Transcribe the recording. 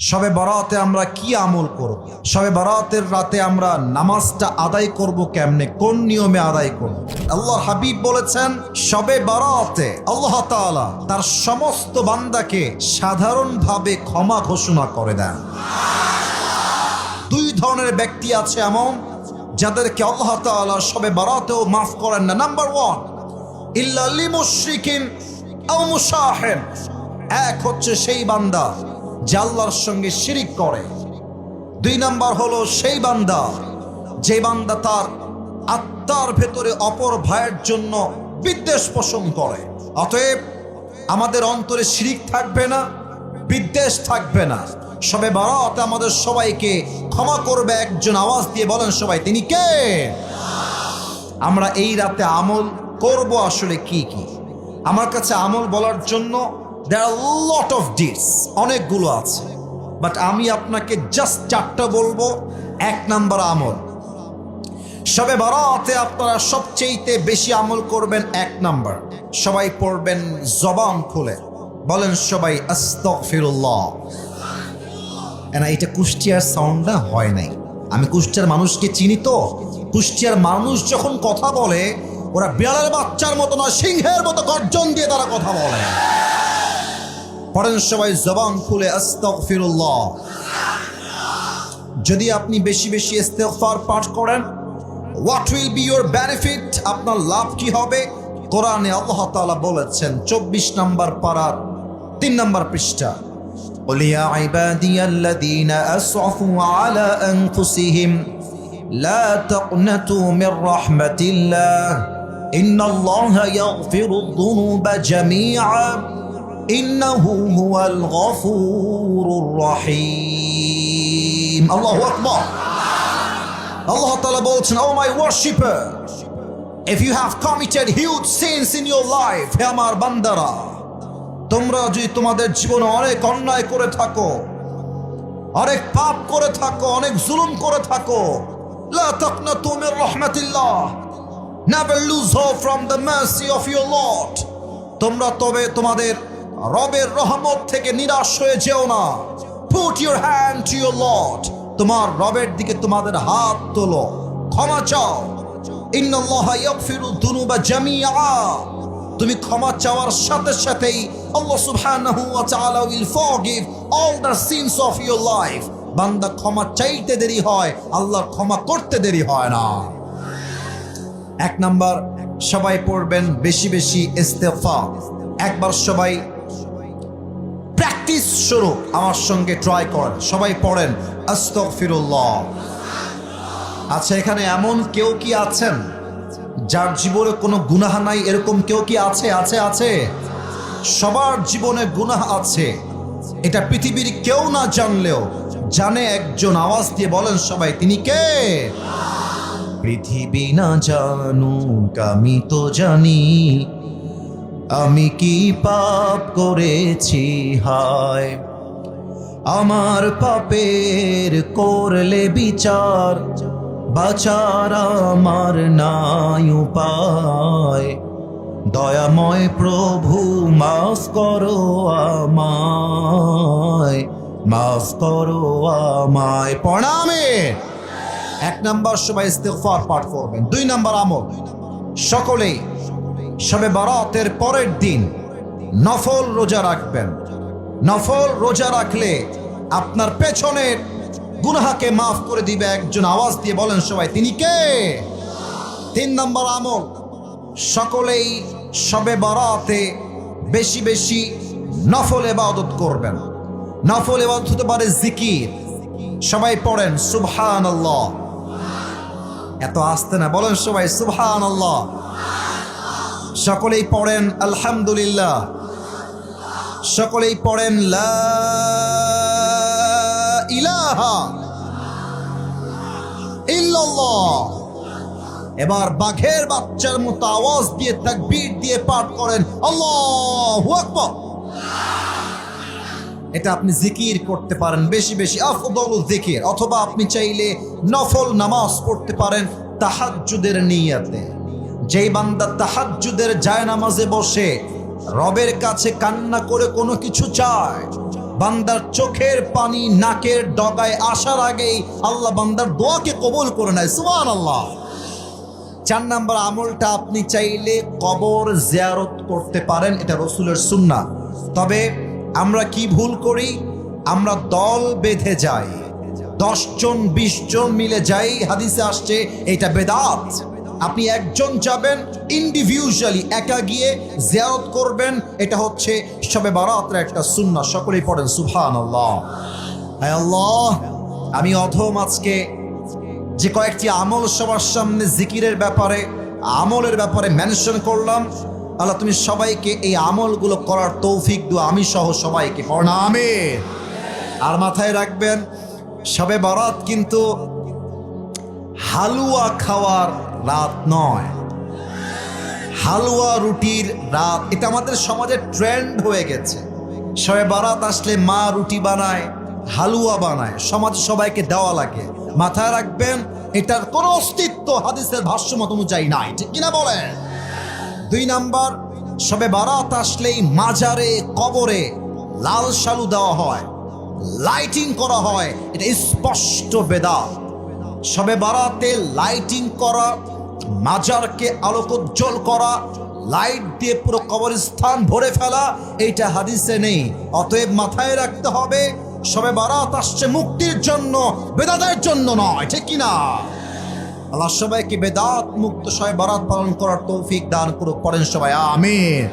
সবে বরাতে আমরা কি আমল করব? সবে বরাতের রাতে আমরা নামাজটা আদায় করব কেমনে? কোন নিয়মে আদায় করব? আল্লাহ হাবিব বলেছেন, সবে বরাতে আল্লাহ তাআলা তার সমস্ত বান্দাকে সাধারণভাবে ক্ষমা ঘোষণা করে দেন। দুই ধরনের ব্যক্তি আছে এমন, যাদেরকে আল্লাহ তাআলা সবে বারাতেও মাফ করেন না। নাম্বার ওয়ান ইল্লা লিমুশরিকিন আও মুসাহিন এক হচ্ছে সেই বান্দা যে আল্লাহর সঙ্গে শিরিক করে। দুই নাম্বার হলো সেই বান্দা, যে বান্দা তার আত্মার ভেতরে অপর ভাইয়ের জন্য বিদ্বেষ পোষণ করে। অতএব আমাদের অন্তরে শিরিক থাকবে না, বিদ্বেষ থাকবে না। সবে বারাত আমাদের সবাইকে ক্ষমা করবে, একজন আওয়াজ দিয়ে বলেন সবাই, তিনি কে? আমরা এই রাতে আমল করব আসলে কি কি? আমার কাছে আমল বলার জন্য দেয়ার লট অফ ডিটস অনেকগুলো আছে। বাট আমি আপনাকে জাস্ট চারটা বলব, এক নাম্বার আমল। সবে বারাতে আপনারা সবচেয়েতে বেশি আমল করবেন এক নাম্বার। সবাই পড়বেন জবান খুলে। বলেন সবাই, আস্তগফিরুল্লাহ। না এটা কুষ্টিয়ার সাউন্ডটা হয় নাই। আমি কুষ্টিয়ার মানুষকে চিনি তো। কুষ্টিয়ার মানুষ যখন কথা বলে, ওরা বিড়ালের বাচ্চার মতো না সিংহের মতো গর্জন দিয়ে তারা কথা বলে। পড়েন সবাই জবান খুলে আস্তাগফিরুল্লাহ যদি আপনি বেশি বেশি ইস্তেগফার পাঠ করেন what will be your benefit আপনার লাভ কি হবে কোরআনে আল্লাহ তাআলা বলেছেন চব্বিশ নম্বর পারার তিন নম্বর পৃষ্ঠা قل يا عبادي الذين أسرفوا على أنفسهم لا تقنطوا من رحمة الله إن الله يغفر الذنوب جميعا ইন্নাহু হুয়াল গফুরুর রহিম। আল্লাহু আকবার। আল্লাহ তাআলা বলছেন ও my worshipper if you have committed huge sins in your life হে আমার বান্দারা, তোমরা যদি তোমাদের জীবনে অনেক অন্যায় করে থাকো, অনেক পাপ করে থাকো, অনেক জুলুম করে থাকো, লা তাকনাতু মির রাহমাতিল্লাহ never lose hope from the mercy of your Lord তোমরা তবে তোমাদের রবের রহমত থেকে নিরাশ হয়ে যেও না। Put your hand to your lord তোমার রবের দিকে তোমাদের হাত তোলো। ক্ষমা চাও। তুমি ক্ষমা চাওয়ার সাথে সাথেই আল্লাহ সুবহানাহু ওয়া তাআলা will forgive all the sins of your life. বান্দা ক্ষমা চাইতে দেরি হয়, আল্লাহর ক্ষমা করতে দেরি হয় না। এক নাম্বার, সবাই পড়বেন বেশি বেশি ইস্তেফা একবার সবাই প্র্যাকটিস শুরু। আমার সঙ্গে ট্রাই করেন। সবাই পড়েন। আস্তগফিরুল্লাহ। আচ্ছা এখানে এমন কেউ কি আছেন? যার জীবনে কোনো গুনাহ নাই, এরকম কেউ কি আছে? আছে আছে? সবার জীবনে গুনাহ আছে। এটা পৃথিবীর কেউ না জানলেও জানে, একজন আওয়াজ দিয়ে বলেন সবাই, তিনি কে? পৃথিবী না জানুক, আমি তো জানি। আমি কি পাপ করেছি? হায়। আমার পাপের করলে বিচার, বাচার আমার নাই উপায়। দয়াময় প্রভু, মাফ করো আমায়, মাফ করো আমায়। প্রণামে। এক নাম্বার সবাই ইস্তেগফার পাঠ করবেন। দুই নাম্বার আমল। সকলেই সবে বারাতের পরের দিন নফল রোজা রাখবেন। নফল রোজা রাখলে আপনার পেছনের গুনাহাকে মাফ করে দিবে একজন আওয়াজ দিয়ে বলেন সবাই, তিনি কে? তিন নম্বর আমল, সকলেই সবে বারাতে বেশি বেশি নফল এবাদত করবেন। নফল এবাদত হতে পারে জিকির। সবাই পড়েন সুবহান আল্লাহ এত আসতে না, বলেন সবাই সুবহান আল্লাহ সকলেই পড়েন, আলহামদুলিল্লাহ। সকলেই পড়েন, লা ইলাহা এবার বাঘের বাচ্চার মতো আওয়াজ দিয়ে, তাকবীর দিয়ে পাঠ করেন, আল্লাহু এটা আপনি জিকির করতে পারেন, বেশি বেশি, আফদল জিকির। অথবা আপনি চাইলে নফল নামাজ পড়তে পারেন, তাহাজ্জুদের নিয়াতে। যেই বান্দা তাহাজ্জুদের যায় নামাজে বসে, রবের কাছে কান্না করে কোনো কিছু চায়, বান্দার চোখের পানি নাকের ডগায় আসার আগেই আল্লাহ বান্দার দোয়াকে কবল করে নেয়। সুমান আল্লাহ চার নাম্বার আমলটা আপনি চাইলে কবর জিয়ারত করতে পারেন, এটা রসুলের সুন্না। তবে আমরা কি ভুল করি? আমরা দল বেঁধে যাই। দশজন বিশ জন মিলে যাই, হাদিসে আসছে, এটা বেদাত। আপনি একজন যাবেন ইন্ডিভিজুয়ালি একা গিয়ে জিয়ারত করবেন, এটা হচ্ছে সবে বারাতের একটা সুন্না সকলেই পড়েন সুফান আল্লাহ আল্লাহ, আমি অধম আজকে যে কয়েকটি আমল সবার সামনে জিকিরের ব্যাপারে, আমলের ব্যাপারে মেনশন করলাম। আল্লাহ, তুমি সবাইকে এই আমলগুলো করার তৌফিক দু আমি সহ সবাইকে প্রণামে আর মাথায় রাখবেন, সবে বরাত কিন্তু হালুয়া খাওয়ার রাত নয়। হালুয়া রুটির রাত। এটা আমাদের সমাজে ট্রেন্ড হয়ে গেছে। সবে বারাত আসলে মা রুটি বানায়, হালুয়া বানায়। সমাজ সবাইকে দেওয়া লাগে। মাথায় রাখবেন, এটার কোনো অস্তিত্ব হাদিসের ভাষ্য মত অনুযায়ী নাই। ঠিক কিনা বলেন? দুই নাম্বার, সবে বারাত আসলেই মাজারে, কবরে লাল শালু দেওয়া হয় লাইটিং করা হয়। এটা স্পষ্ট বেদাত। সবে বারাতে লাইটিং করা, মাজারকে আলোকোজ্জ্বল করা লাইট দিয়ে পুরো কবরস্থান ভরে ফেলা, এইটা হাদিসে নেই। অতএব মাথায় রাখতে হবে, সবে বারাত আসছে মুক্তির জন্য, বেদাতের জন্য নয়, ঠিক কিনা? আল্লাহ সবাইকে বেদাত মুক্ত সবাই বারাত পালন করার তৌফিক দান করুক, পড়েন সবাই, আমিন।